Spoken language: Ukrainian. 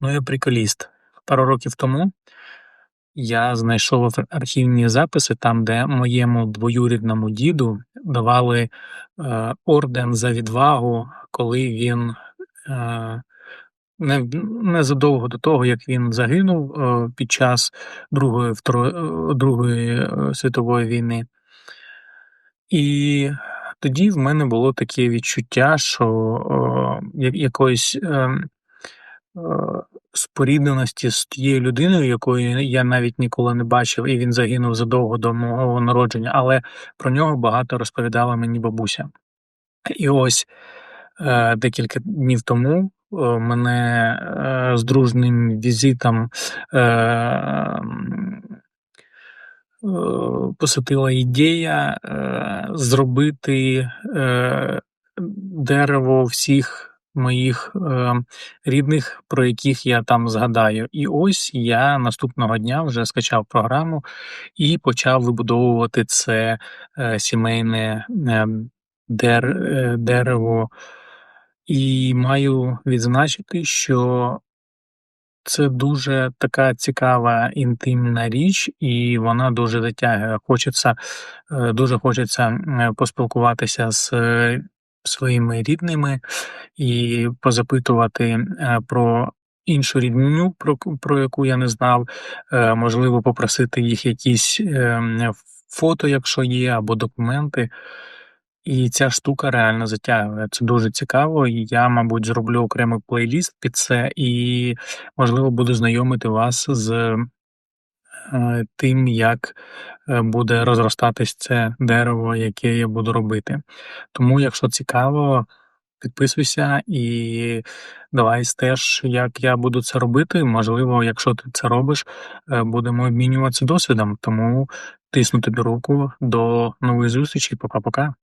Ну, я приколіст. Пару років тому я знайшов архівні записи там, де моєму двоюрідному діду давали е, орден за відвагу, коли він е, не, незадовго до того, як він загинув е, під час Другої, Втро... е, Другої е, світової війни. І тоді в мене було таке відчуття, що я- якоїсь е, спорідненості з тією людиною, якої я навіть ніколи не бачив, і він загинув задовго до мого народження, але про нього багато розповідала мені бабуся. І ось е, декілька днів тому е, мене е, з дружним візитом е, е, посетила ідея е, зробити е, дерево всіх моїх е, рідних, про яких я там згадаю. І ось я наступного дня вже скачав програму і почав вибудовувати це е, сімейне е, дер, е, дерево. І маю відзначити, що це дуже така цікава інтимна річ, і вона дуже затягує. Хочеться, е, дуже хочеться поспілкуватися з е, своїми рідними і позапитувати е, про іншу рідню, про, про яку я не знав, Е, можливо, попросити їх якісь е, фото, якщо є, або документи. І ця штука реально затягує. Це дуже цікаво. І я, мабуть, зроблю окремий плейліст під це, і, можливо, буду знайомити вас з тим, як е, буде розростатись це дерево, яке я буду робити. Тому, якщо цікаво, підписуйся і давай стеж, як я буду це робити. Можливо, якщо ти це робиш, е, будемо обмінюватися досвідом. Тому тисну тобі руку. До нової зустрічі. Пока-пока.